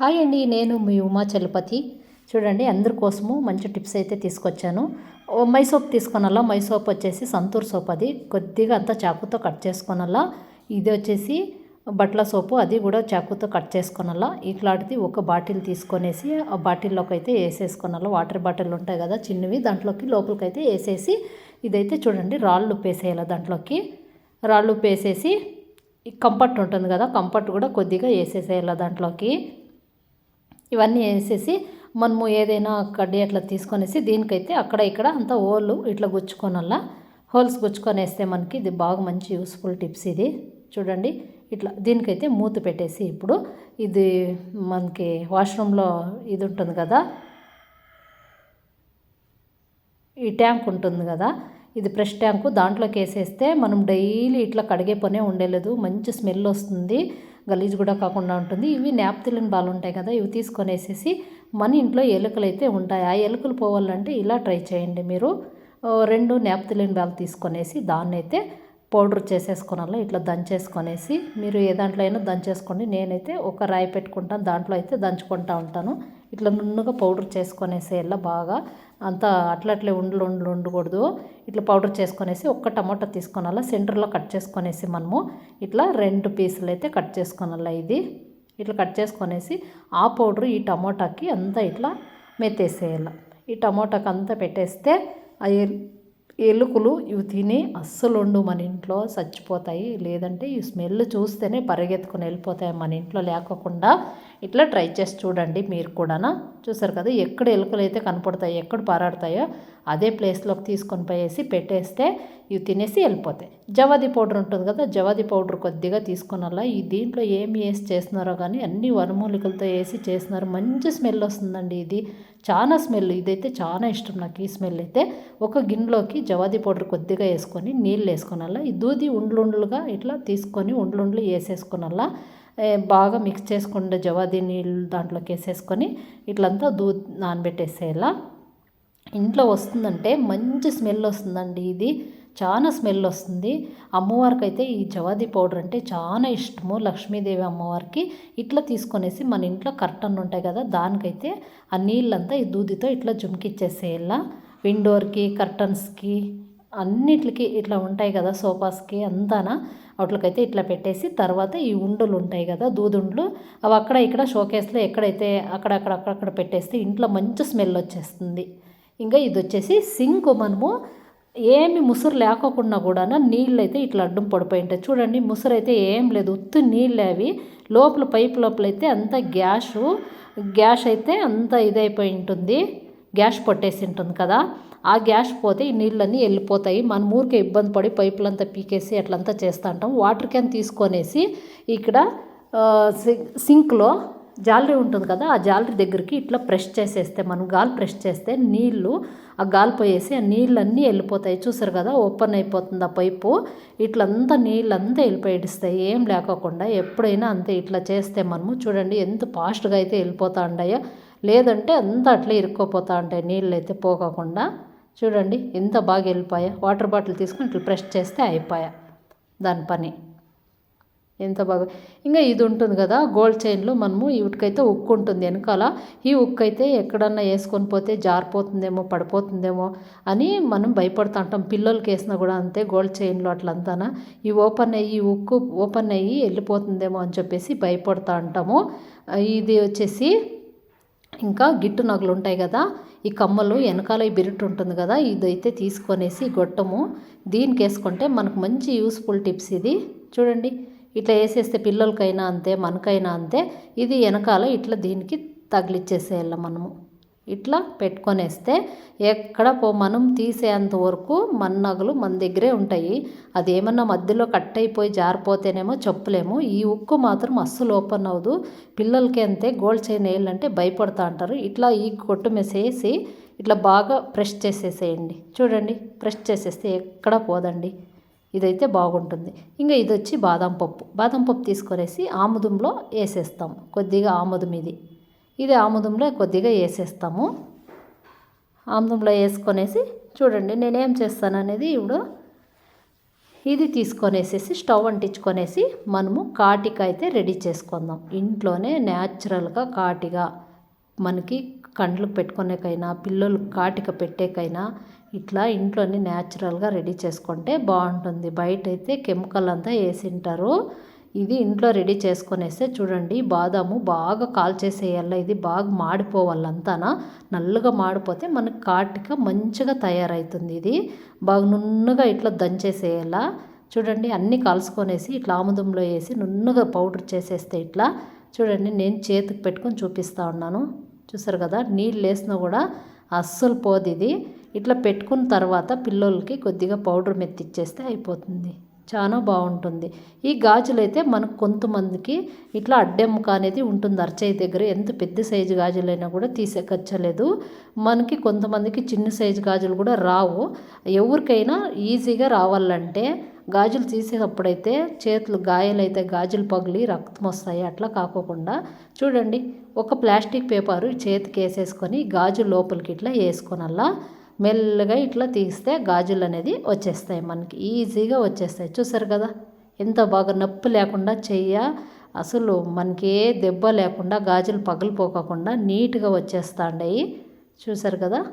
Hi అండి నేను మీ ఉమా చలపతి. చూడండి అందరి కోసము మంచి టిప్స్ అయితే తీసుకొచ్చాను. మై సోప్ తీసుకొనల్లా మై సోప్ వచ్చేసి సంతూర్ సోప్ అది. కొద్దిగా అంతా చాకుతో కట్ చేసుకొనల్లా ఇది వచ్చేసి బట్టల సోపు అది కూడా చాకుతో కట్ చేసుకొనల్లా ఇట్లాంటిది ఒక బాటిల్ తీసుకొనేసి ఆ బాటిల్లోకి అయితే వేసేసుకొనాల? వాటర్ బాటిల్ ఉంటాయి కదా చిన్నవి దాంట్లోకి లోపలికి అయితే వేసేసి ఇదైతే చూడండి రాళ్ళు ఉప్పేసేయాలి దాంట్లోకి? రాళ్ళు ఉప్పేసేసి ఈ కంపర్ట్ ఉంటుంది కదా కంపర్ట్ కూడా కొద్దిగా వేసేసేయాలి దాంట్లోకి? ఇవన్నీ వేసేసి మనము ఏదైనా కడ్డీ అట్లా తీసుకొనేసి దీనికైతే అక్కడ ఇక్కడ అంతా హోళ్ళు ఇట్లా గుచ్చుకోనల్లా. హోల్స్ గుచ్చుకొని వేస్తే మనకి ఇది బాగా మంచి యూస్ఫుల్ టిప్స్ ఇది. చూడండి ఇట్లా దీనికైతే మూత పెట్టేసి ఇప్పుడు ఇది మనకి వాష్రూమ్లో ఇది ఉంటుంది కదా ఈ ట్యాంక్ ఉంటుంది కదా ఇది ఫ్రెష్ ట్యాంకు. దాంట్లోకి వేసేస్తే మనం డైలీ ఇట్లా కడిగే పనే ఉండలేదు. మంచి స్మెల్ వస్తుంది. గలీజ్ కూడా కాకుండా ఉంటుంది. ఇవి నాప్తిలిన్ బాల్ ఉంటాయి కదా ఇవి తీసుకొనేసేసి మన ఇంట్లో ఎలుకలు అయితే ఉంటాయి. ఆ ఎలుకలు పోవాలంటే ఇలా ట్రై చేయండి మీరు. రెండు నాప్తిలిన్ బాల్ తీసుకొనేసి దాన్ని అయితే పౌడర్ చేసేసుకోనాలి ఇట్లా దంచేసుకొనేసి మీరు ఏ దాంట్లో అయినా దంచేసుకోండి. నేనైతే ఒక రాయి పెట్టుకుంటాను దాంట్లో అయితే దంచుకుంటా ఉంటాను. ఇట్లా నున్నుగా పౌడర్ చేసుకొనేసి ఇలా బాగా. అంతా అట్లట్లే ఉండలు ఉండలు ఉండకూడదు. ఇట్లా పౌడర్ చేసుకొనేసి ఒక్క టమాటా తీసుకొనాల సెంటర్లో కట్ చేసుకొనేసి మనము ఇట్లా రెండు పీసులు అయితే కట్ చేసుకోనాల ఇది. ఇట్లా కట్ చేసుకొనేసి ఆ పౌడర్ ఈ టమోటాకి అంతా ఇట్లా మెత్తేసేయాలి. ఈ టమోటాకి అంతా పెట్టేస్తే ఆ ఎలుకలు ఇవి తిని అస్సలు ఉండు మన ఇంట్లో చచ్చిపోతాయి. లేదంటే ఈ స్మెల్ చూస్తేనే పరిగెత్తుకుని వెళ్ళిపోతాయి మన ఇంట్లో. లేకోకుండా ఇట్లా ట్రై చేసి చూడండి మీరు కూడా చూసారు కదా ఎక్కడ ఎలుకలు అయితే కనపడతాయి ఎక్కడ పారాడతాయో అదే ప్లేస్లోకి తీసుకొని పోయేసి పెట్టేస్తే ఇవి తినేసి వెళ్ళిపోతాయి. జవాది పౌడర్ ఉంటుంది కదా జవాది పౌడర్ కొద్దిగా తీసుకున్నలా ఈ దీంట్లో ఏమి వేసి చేస్తున్నారో కానీ అన్ని వనమూలికలతో వేసి చేస్తున్నారు. మంచి స్మెల్ వస్తుందండి ఇది. చాలా స్మెల్ ఇదైతే చాలా ఇష్టం నాకు ఈ స్మెల్ అయితే. ఒక గిన్నెలోకి జవాది పౌడర్ కొద్దిగా వేసుకొని నీళ్ళు వేసుకున్నలా ఈ దూది ఉండ్లుండ్లుగా ఇట్లా తీసుకొని ఉండ్లుండ్లు వేసేసుకున్నలా బాగా మిక్స్ చేసుకుంటే జవాది నీళ్ళు దాంట్లోకి వేసేసుకొని ఇట్లంతా దూ నానబెట్టేసేలా ఇంట్లో వస్తుందంటే మంచి స్మెల్ వస్తుందండి ఇది. చాలా స్మెల్ వస్తుంది. అమ్మవారికి అయితే ఈ జవాది పౌడర్ అంటే చాలా ఇష్టము. లక్ష్మీదేవి అమ్మవారికి ఇట్లా తీసుకొనేసి మన ఇంట్లో కర్టన్ ఉంటాయి కదా దానికైతే ఆ నీళ్ళంతా ఈ దూదితో ఇట్లా జుమ్కిచ్చేసేయాల. విండోర్కి కర్టన్స్కి అన్నిటికి ఇట్లా ఉంటాయి కదా సోఫాస్కి అంతానా వాటికైతే ఇట్లా పెట్టేసి తర్వాత ఈ ఉండులు ఉంటాయి కదా దూదుండ్లు అవి అక్కడ ఇక్కడ షోకేస్లో ఎక్కడైతే అక్కడక్కడ అక్కడక్కడ పెట్టేస్తే ఇంట్లో మంచి స్మెల్ వచ్చేస్తుంది. ఇంకా ఇది వచ్చేసి సింక్ మనము ఏమి ముసురు లేకోకుండా కూడా నీళ్ళు అయితే ఇట్లా అడ్డం పడిపోయి ఉంటాయి. చూడండి ముసురు అయితే ఏం లేదు. ఉత్తు నీళ్ళు అవి. లోపల పైపు లోపల అయితే అంత గ్యాసు గ్యాస్ అయితే అంత ఇదైపోయి ఉంటుంది. గ్యాస్ పట్టేసి ఉంటుంది కదా. ఆ గ్యాస్ పోతే ఈ నీళ్ళన్నీ వెళ్ళిపోతాయి. మన ఊరికే ఇబ్బంది పడి పైపులంతా పీకేసి అట్లంతా చేస్తూ ఉంటాం. వాటర్ క్యాన్ తీసుకొనేసి ఇక్కడ సింక్లో జాలరీ ఉంటుంది కదా ఆ జాలరీ దగ్గరికి ఇట్లా ప్రెస్ చేసేస్తే మనం గాలి ప్రెస్ చేస్తే నీళ్ళు ఆ గాలి పోయేసి ఆ నీళ్ళన్నీ వెళ్ళిపోతాయి. చూసారు కదా ఓపెన్ అయిపోతుంది ఆ పైపు. ఇట్లంతా నీళ్ళంతా వెళ్ళిపోయిస్తాయి ఏం లేకోకుండా ఎప్పుడైనా అంతే ఇట్లా చేస్తే మనము చూడండి ఎంత ఫాస్ట్గా అయితే వెళ్ళిపోతా ఉంటాయో. లేదంటే అంతా అట్లే ఇరుక్కోపోతూ ఉంటాయి. నీళ్ళు అయితే పోకోకుండా చూడండి ఎంత బాగా వెళ్ళిపోయా. వాటర్ బాటిల్ తీసుకొని ఇట్లా ప్రెస్ చేస్తే అయిపోయా. దాని పని. ఎంత బాగా ఇంకా ఇది ఉంటుంది కదా గోల్డ్ చైన్లో మనము వీటికైతే ఉక్కు ఉంటుంది. వెనకాల ఈ ఉక్కు అయితే ఎక్కడన్నా వేసుకొని పోతే జారిపోతుందేమో పడిపోతుందేమో అని మనం భయపడుతూ ఉంటాం. పిల్లలకి వేసినా కూడా అంతే గోల్డ్ చైన్లో అట్లంతానా. ఈ ఓపెన్ అయ్యి ఉక్కు ఓపెన్ అయ్యి వెళ్ళిపోతుందేమో అని చెప్పేసి భయపడుతూ ఉంటాము. ఇది వచ్చేసి ఇంకా గిట్టు నగలు ఉంటాయి కదా ఈ కమ్మలు వెనకాల ఈ బిరుటు ఉంటుంది కదా ఇదైతే తీసుకొనేసి గొట్టము. దీనికి వేసుకుంటే మనకు మంచి యూస్ఫుల్ టిప్స్ ఇది. చూడండి. ఇట్లా వేసేస్తే పిల్లలకైనా అంతే మనకైనా అంతే. ఇది వెనకాల ఇట్లా దీనికి తగిలిచ్చేసేయాలి మనము. ఇట్లా పెట్టుకొనేస్తే ఎక్కడ పో మనం తీసేంత వరకు మన నగలు మన దగ్గరే ఉంటాయి. అది ఏమన్నా మధ్యలో కట్ అయిపోయి జారిపోతేనేమో చెప్పలేము. ఈ ఉక్కు మాత్రం అస్సలు ఓపెన్ అవ్వదు. పిల్లలకి అంతే గోల్డ్ చైన్ వేయాలంటే భయపడతా అంటారు. ఇట్లా ఈ కొట్టు మెసేసి ఇట్లా బాగా ప్రెస్ చేసేసేయండి. చూడండి ప్రెస్ చేసేస్తే ఎక్కడ పోదండి. ఇదైతే బాగుంటుంది. ఇంకా ఇది వచ్చి బాదం పప్పు. బాదం పప్పు తీసుకొనేసి ఆముదంలో వేసేస్తాం కొద్దిగా ఆముదం ఇది. ఇది ఆముదంలో కొద్దిగా వేసేస్తాము ఆముదంలో వేసుకొనేసి చూడండి నేనేం చేస్తాను అనేది ఇప్పుడు ఇది తీసుకొనేసేసి స్టవ్ అంటించుకొనేసి మనము కాటిక అయితే రెడీ చేసుకుందాం. ఇంట్లోనే న్యాచురల్గా కాటిగా మనకి కండ్లకు పెట్టుకునేకైనా పిల్లలు కాటిక పెట్టేకైనా ఇట్లా ఇంట్లోనే న్యాచురల్గా రెడీ చేసుకుంటే బాగుంటుంది. బయట అయితే కెమికల్ అంతా వేసింటారు ఇది ఇంట్లో రెడీ చేసుకొనేస్తే చూడండి బాదాము బాగా కాల్చేసేయాల ఇది బాగా మాడిపోవాలంతానా నల్లగా మాడిపోతే మనకి కాటిక మంచిగా తయారవుతుంది ఇది. బాగా నున్నగా ఇట్లా దంచేసేయాల చూడండి అన్నీ కాల్చుకొనేసి ఇట్లా ఆముదంలో వేసి నున్నగా పౌడర్ చేసేస్తే ఇట్లా. చూడండి నేను చేతికి పెట్టుకొని చూపిస్తూ ఉన్నాను. చూసారు కదా నీళ్ళు వేసినా కూడా అస్సలు పోదు ఇది. ఇట్లా పెట్టుకున్న తర్వాత పిల్లలకి కొద్దిగా పౌడర్ మెత్తిచ్చేస్తే అయిపోతుంది. చాలా బాగుంటుంది. ఈ గాజులు అయితే మనకు కొంతమందికి ఇట్లా అడ్డెముక అనేది ఉంటుంది. అరచేయి దగ్గర ఎంత పెద్ద సైజు గాజులైనా కూడా తీసేకచ్చలేదు. మనకి కొంతమందికి చిన్న సైజు గాజులు కూడా రావు. ఎవరికైనా ఈజీగా రావాలంటే గాజులు తీసేటప్పుడైతే చేతులు గాయాలైతే గాజులు పగిలి రక్తం వస్తాయి. అట్లా కాకోకుండా చూడండి. ఒక ప్లాస్టిక్ పేపరు చేతికి వేసేసుకొని గాజు లోపలికి ఇట్లా వేసుకొనల్లా. మెల్లగా ఇట్లా తీస్తే గాజులు అనేది వచ్చేస్తాయి మనకి. ఈజీగా వచ్చేస్తాయి. చూసారు కదా? ఎంత బాగా నొప్పి లేకుండా చెయ్య అసలు మనకి ఏ దెబ్బ లేకుండా గాజులు పగిలిపోకుండా నీట్గా వచ్చేస్తాండయి. చూసారు కదా?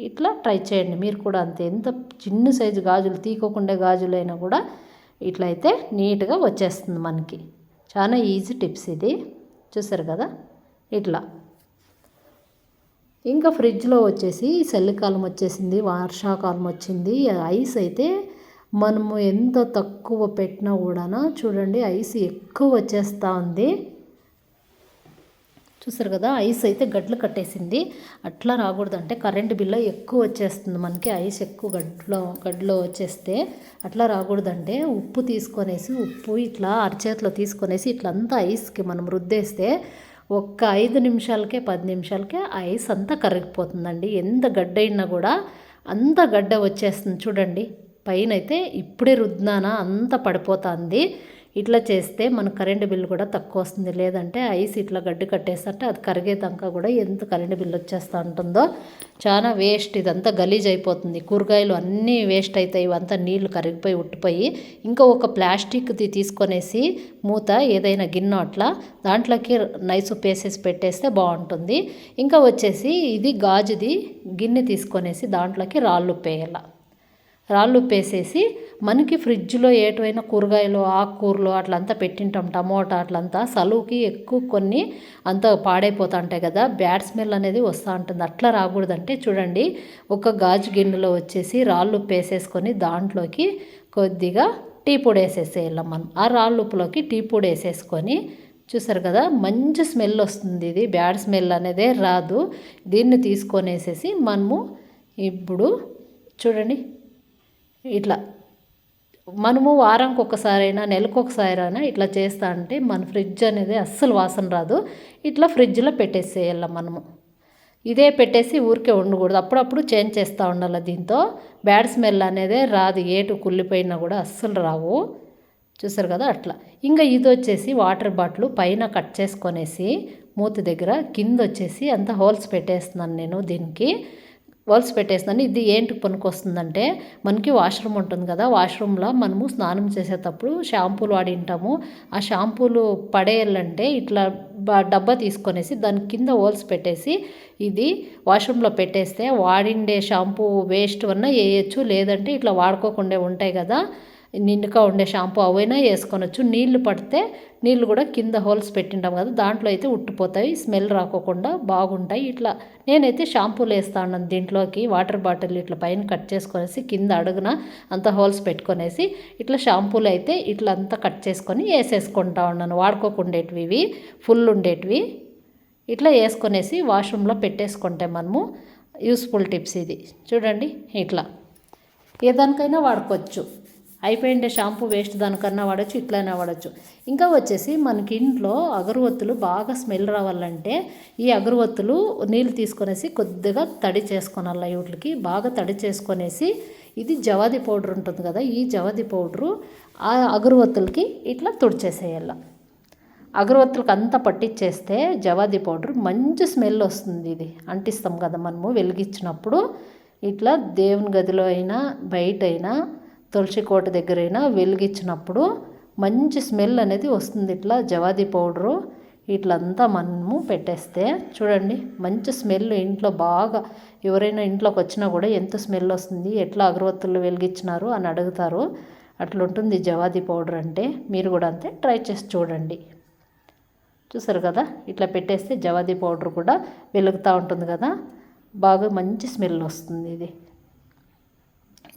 ఇట్లా ట్రై చేయండి. మీరు కూడా అంతే. ఎంత చిన్న సైజు గాజులు తీకోకుండా గాజులైనా కూడా ఇట్లా అయితే నీట్గా వచ్చేస్తుంది మనకి. చాలా ఈజీ టిప్స్ ఇది. చూసారు కదా? ఇట్లా. ఇంకా ఫ్రిడ్జ్లో వచ్చేసి చలికాలం వచ్చేసింది వర్షాకాలం వచ్చింది. ఐస్ అయితే మనము ఎంత తక్కువ పెట్టినా కూడా చూడండి ఐస్ ఎక్కువ వచ్చేస్తూ ఉంది. చూసారు కదా ఐస్ అయితే గడ్లు కట్టేసింది. అట్లా రాకూడదు అంటే కరెంటు బిల్లు ఎక్కువ వచ్చేస్తుంది మనకి ఐస్ ఎక్కువ గడ్లో గడ్లో వచ్చేస్తే అట్లా రాకూడదంటే ఉప్పు తీసుకొనేసి ఉప్పు ఇట్లా అరచేతిలో తీసుకొనేసి ఇట్లంతా ఐస్కి మనం రుద్దేస్తే ఒక్క ఐదు నిమిషాలకే పది నిమిషాలకే ఐస్ అంతా కరిగిపోతుందండి. ఎంత గడ్డ అయినా కూడా అంత గడ్డ వచ్చేస్తుంది. చూడండి పైన అయితే ఇప్పుడే రుద్దానా అంత పడిపోతుంది. ఇట్లా చేస్తే మన కరెంటు బిల్లు కూడా తక్కువ వస్తుంది. లేదంటే ఐస్ ఇట్లా గడ్డి కట్టేస్తే అది కరిగేదాకా కూడా ఎంత కరెంటు బిల్లు వచ్చేస్తూ ఉంటుందో? చాలా వేస్ట్ ఇదంతా గలీజ్ అయిపోతుంది. కూరగాయలు అన్నీ వేస్ట్ అవుతాయి ఇవంతా నీళ్ళు కరిగిపోయి ఉట్టిపోయి ఇంకా ఒక ప్లాస్టిక్ది తీసుకొనేసి మూత ఏదైనా గిన్నె అట్లా దాంట్లోకి నైస్ పేసేసి పెట్టేస్తే బాగుంటుంది. ఇంకా వచ్చేసి ఇది గాజుది గిన్నె తీసుకొనేసి దాంట్లోకి రాళ్ళు పేయాల రాళ్ళు ఉప్పేసేసి మనకి ఫ్రిడ్జ్లో ఏటువైనా కూరగాయలు ఆకుకూరలు అట్లంతా పెట్టింటాం టమోటా అట్లంతా సలువుకి ఎక్కువ కొన్ని అంతా పాడైపోతూ ఉంటాయి కదా బ్యాడ్ స్మెల్ అనేది వస్తూ ఉంటుంది. అట్లా రాకూడదంటే చూడండి ఒక గాజు గిన్నెలో వచ్చేసి రాళ్ళు ఉప్పేసేసుకొని దాంట్లోకి కొద్దిగా టీ పొడి వేసేసేయాలి మనం ఆ రాళ్ళు ఉప్పులోకి టీ పొడి వేసేసుకొని చూసారు కదా మంచి స్మెల్ వస్తుంది ఇది బ్యాడ్ స్మెల్ అనేదే రాదు. దీన్ని తీసుకొనేసేసి మనము ఇప్పుడు చూడండి ఇట్లా మనము వారానికి ఒకసారైనా నెలకు ఒకసారైనా ఇట్లా చేస్తా అంటే మన ఫ్రిడ్జ్ అనేది అస్సలు వాసన రాదు. ఇట్లా ఫ్రిడ్జ్లో పెట్టేసేయాల మనము. ఇదే పెట్టేసి ఊరికే ఉండకూడదు. అప్పుడప్పుడు చేంజ్ చేస్తూ ఉండాలి దీంతో. బ్యాడ్ స్మెల్ అనేది రాదు. ఏటు కుళ్ళిపోయినా కూడా అస్సలు రావు. చూసారు కదా అట్లా. ఇంకా ఇది వచ్చేసి వాటర్ బాటిల్ పైన కట్ చేసుకొనేసి మూత దగ్గర కింద వచ్చేసి అంత హోల్స్ పెట్టేస్తున్నాను నేను దీనికి. వల్స్ పెట్టేస్తున్నాను ఇది ఏంటి పనికి వస్తుందంటే మనకి వాష్రూమ్ ఉంటుంది కదా వాష్రూమ్లో మనము స్నానం చేసేటప్పుడు షాంపూలు వాడింటాము. ఆ షాంపూలు పడేయాలంటే ఇట్లా డబ్బా తీసుకొనేసి దాని కింద హోల్స్ పెట్టేసి ఇది వాష్రూమ్లో పెట్టేస్తే వాడిండే షాంపూ వేస్ట్ వల్ల వేయచ్చు లేదంటే ఇట్లా వాడుకోకుండా ఉంటాయి కదా. నిండుగా ఉండే షాంపూ అవైనా వేసుకొనొచ్చు. నీళ్ళు పడితే నీళ్ళు కూడా కింద హోల్స్ పెట్టింటాం కదా దాంట్లో అయితే ఉట్టిపోతాయి స్మెల్ రాకోకుండా బాగుంటాయి. ఇట్లా నేనైతే షాంపూలు వేస్తా ఉన్నాను దీంట్లోకి వాటర్ బాటిల్ ఇట్లా పైన కట్ చేసుకొనేసి కింద అడుగున అంత హోల్స్ పెట్టుకొనేసి ఇట్లా షాంపూలు అయితే ఇట్లా అంతా కట్ చేసుకొని వేసేసుకుంటా ఉన్నాను. వాడుకోకుండేటివి ఇవి ఫుల్ ఉండేటివి. ఇట్లా వేసుకొనేసి వాష్రూమ్లో పెట్టేసుకుంటే మనము యూస్ఫుల్ టిప్స్ ఇది. చూడండి ఇట్లా. ఏదానికైనా వాడుకోవచ్చు. అయిపోయిండే షాంపూ వేస్ట్ దానికన్నా వాడచ్చు ఇట్లైనా వాడచ్చు. ఇంకా వచ్చేసి మనకి ఇంట్లో అగరవత్తులు బాగా స్మెల్ రావాలంటే ఈ అగరవత్తులు నీళ్ళు తీసుకొనేసి కొద్దిగా తడి చేసుకోనాలి వీటికి బాగా తడి చేసుకొనేసి ఇది జవాది పౌడర్ ఉంటుంది కదా ఈ జవాది పౌడరు ఆ అగరవత్తులకి ఇట్లా తుడిచేసేయాల. అగరవత్తులకు అంతా పట్టించేస్తే జవాది పౌడర్ మంచి స్మెల్ వస్తుంది ఇది. అంటిస్తాం కదా మనము వెలిగించినప్పుడు. ఇట్లా దేవుని గదిలో అయినా బయట అయినా తులసి కోట దగ్గరైనా వెలిగించినప్పుడు మంచి స్మెల్ అనేది వస్తుంది. ఇట్లా జవాది పౌడరు ఇట్లంతా మనము పెట్టేస్తే చూడండి మంచి స్మెల్ ఇంట్లో బాగా ఎవరైనా ఇంట్లోకి వచ్చినా కూడా ఎంత స్మెల్ వస్తుంది ఎట్లా అగరవత్తులు వెలిగించినారు అని అడుగుతారు. అట్లుంటుంది జవాది పౌడర్ అంటే మీరు కూడా అంతే ట్రై చేసి చూడండి. చూసారు కదా ఇట్లా పెట్టేస్తే జవాది పౌడర్ కూడా వెలుగుతూ ఉంటుంది కదా బాగా మంచి స్మెల్ వస్తుంది ఇది.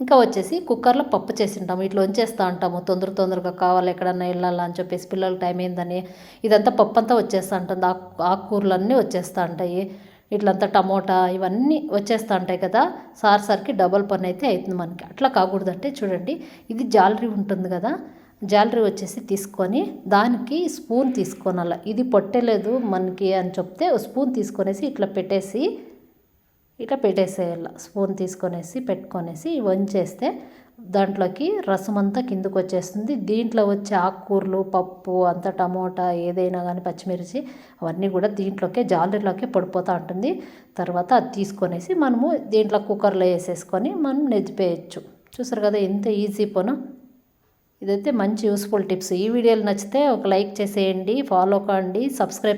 ఇంకా వచ్చేసి కుక్కర్లో పప్పు చేసి ఉంటాము ఇట్లా వంచేస్తూ ఉంటాము. తొందర తొందరగా కావాలి ఎక్కడన్నా వెళ్ళాలా అని చెప్పేసి పిల్లలకి టైం ఏందని. ఇదంతా పప్పు అంతా వచ్చేస్తూ ఉంటుంది. ఆకు ఆకుకూరలు అన్నీ వచ్చేస్తూ ఉంటాయి. ఇట్లంతా టమోటా ఇవన్నీ వచ్చేస్తూ ఉంటాయి కదా. సార్ సార్కి డబల్ పని అయితే అవుతుంది మనకి. అట్లా కాకూడదంటే చూడండి ఇది జాలరీ ఉంటుంది కదా. జాలరీ వచ్చేసి తీసుకొని దానికి స్పూన్ తీసుకోనాల. ఇది పొట్టలేదు మనకి అని చెప్తే స్పూన్ తీసుకొనేసి ఇట్లా పెట్టేసి ఇట్లా పెట్టేసేయాలి. స్పూన్ తీసుకొనేసి పెట్టుకొనేసి వంచేస్తే దాంట్లోకి రసం అంతా కిందకు వచ్చేస్తుంది దీంట్లో వచ్చే ఆకుకూరలు పప్పు అంతా టమోటా ఏదైనా కానీ పచ్చిమిర్చి అవన్నీ కూడా దీంట్లోకే జాలరీలోకే పడిపోతూ ఉంటుంది. తర్వాత అది తీసుకొనేసి మనము దీంట్లో కుక్కర్లో వేసేసుకొని మనం నెజ్జిపేయచ్చు చూసారు కదా ఎంత ఈజీ పోను. ఇదైతే మంచి యూస్ఫుల్ టిప్స్. ఈ వీడియోలు నచ్చితే ఒక లైక్ చేసేయండి ఫాలో కండి సబ్స్క్రైబ్